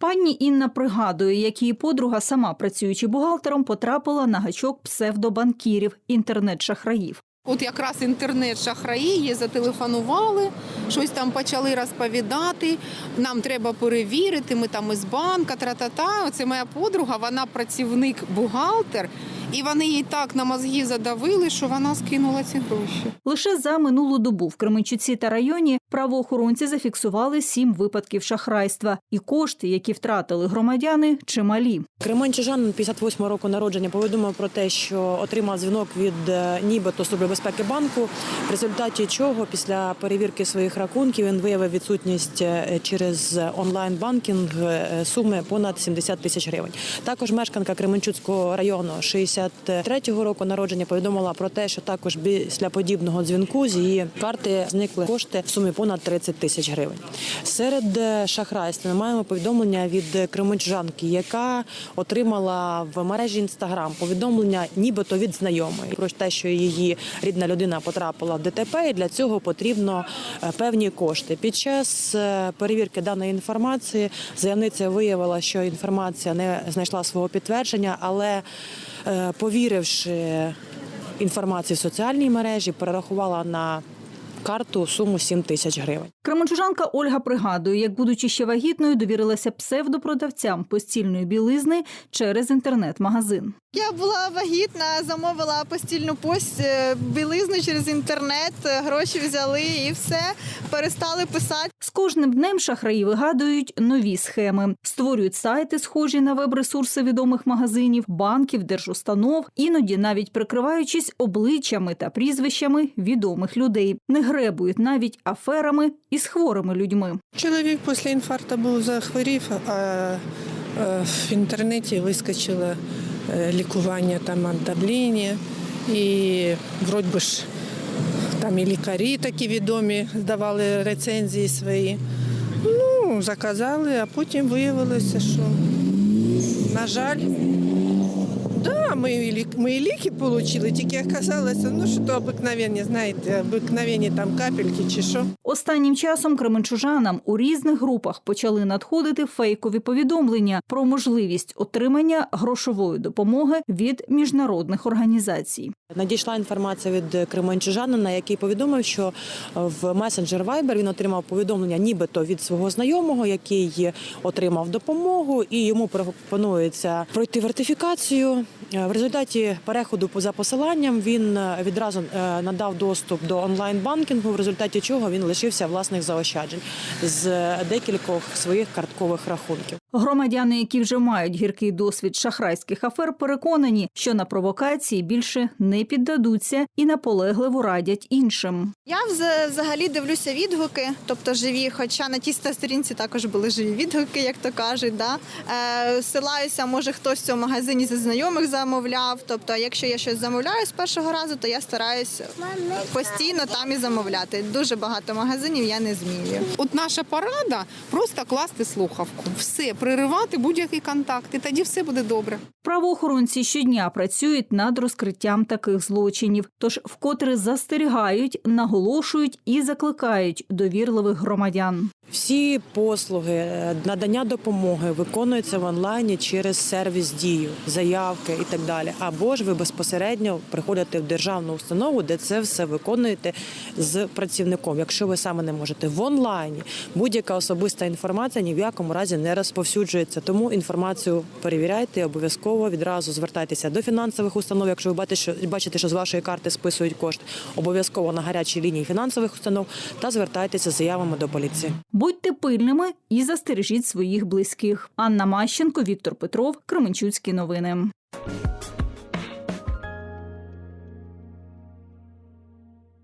Пані Інна пригадує, як її подруга, сама працюючи бухгалтером, потрапила на гачок псевдобанкірів, інтернет-шахраїв. От якраз інтернет-шахраї її зателефонували, щось там почали розповідати. Нам треба перевірити. Ми там із банка, тра-та-та. Оце моя подруга, вона працівник бухгалтер, і вони їй так на мозги задавили, що вона скинула ці гроші. Лише за минулу добу в Кременчуці та районі правоохоронці зафіксували сім випадків шахрайства, і кошти, які втратили громадяни, чималі. Кременчужанин 58 року народження повідомив про те, що отримав дзвінок від е, нібито Служби безпеки банку, в результаті чого після перевірки своїх рахунків він виявив відсутність е, через онлайн банкінг е, суми понад 70 тисяч гривень. Також мешканка Кременчуцького району 63-го року народження повідомила про те, що також після подібного дзвінку з її карти зникли кошти в сумі понад 30 тисяч гривень. Серед е, шахрайств ми маємо повідомлення від кременчужанки, яка отримала в мережі інстаграм повідомлення, нібито від знайомої про те, що її рідна людина потрапила в ДТП, і для цього потрібно е, певні кошти. Під час е, перевірки даної інформації заявниця виявила, що інформація не знайшла свого підтвердження, але повіривши інформації в соціальній мережі, перерахувала на карту суму 7 тисяч гривень. Кременчужанка Ольга пригадує, як, будучи ще вагітною, довірилася псевдопродавцям постільної білизни через інтернет-магазин. Я була вагітна, замовила постільну пость е, білизну через інтернет, е, гроші взяли і все перестали писати. З кожним днем шахраї вигадують нові схеми, створюють сайти, схожі на веб-ресурси відомих магазинів, банків, держустанов, іноді навіть прикриваючись обличчями та прізвищами відомих людей, не гребують навіть аферами із хворими людьми. Чоловік після інфаркту був захворів, а е, в інтернеті вискочило е, лікування там від давлення. І вроді би ж там і лікарі такі відомі здавали рецензії свої. Ну, заказали, а потім виявилося, що, на жаль, да, ми, і ми і ліки отримали, тільки оказалося, ну, що то обикновенні, знаєте, обикновенні там капельки чи що. Останнім часом кременчужанам у різних групах почали надходити фейкові повідомлення про можливість отримання грошової допомоги від міжнародних організацій. Надійшла інформація від кременчужанина, який повідомив, що в месенджер Viber він отримав повідомлення, нібито від свого знайомого, який отримав допомогу, і йому пропонується пройти вертифікацію. Е, В результаті переходу за посиланням він е, відразу е, надав доступ до онлайн-банкінгу, в результаті чого він лишився власних заощаджень з декількох своїх карткових рахунків. Громадяни, які вже мають гіркий досвід шахрайських афер, переконані, що на провокації більше не піддадуться і наполегливо радять іншим. Я взагалі дивлюся відгуки, тобто живі, хоча на тій сторінці також були живі відгуки, як то кажуть. Да? Е, ссилаюся, може хтось в цьому магазині зі знайомих замовляв. Тобто, якщо я щось замовляю з першого разу, то я стараюся постійно там і замовляти. Дуже багато магазинів я не змінюю. От наша порада просто класти слухавку. Все, приривати будь-який контакт, і тоді все буде добре. Правоохоронці щодня працюють над розкриттям таких злочинів, тож вкотре застерігають, наголошують і закликають довірливих громадян. Всі послуги е, надання допомоги виконуються в онлайні через сервіс дію, заявки і так далі. Або ж ви безпосередньо приходите в державну установу, де це все виконуєте з працівником. Якщо ви саме не можете в онлайні, будь-яка особиста інформація ні в якому разі не розповсюджується. Тому інформацію перевіряйте обов'язково відразу звертайтеся до фінансових установ. Якщо ви бачите, що бачите, що з вашої карти списують кошти, обов'язково на гарячій лінії фінансових установ та звертайтеся з заявами до поліції. Будьте пильними і застережіть своїх близьких. Анна Мащенко, Віктор Петров, Кременчуцькі новини.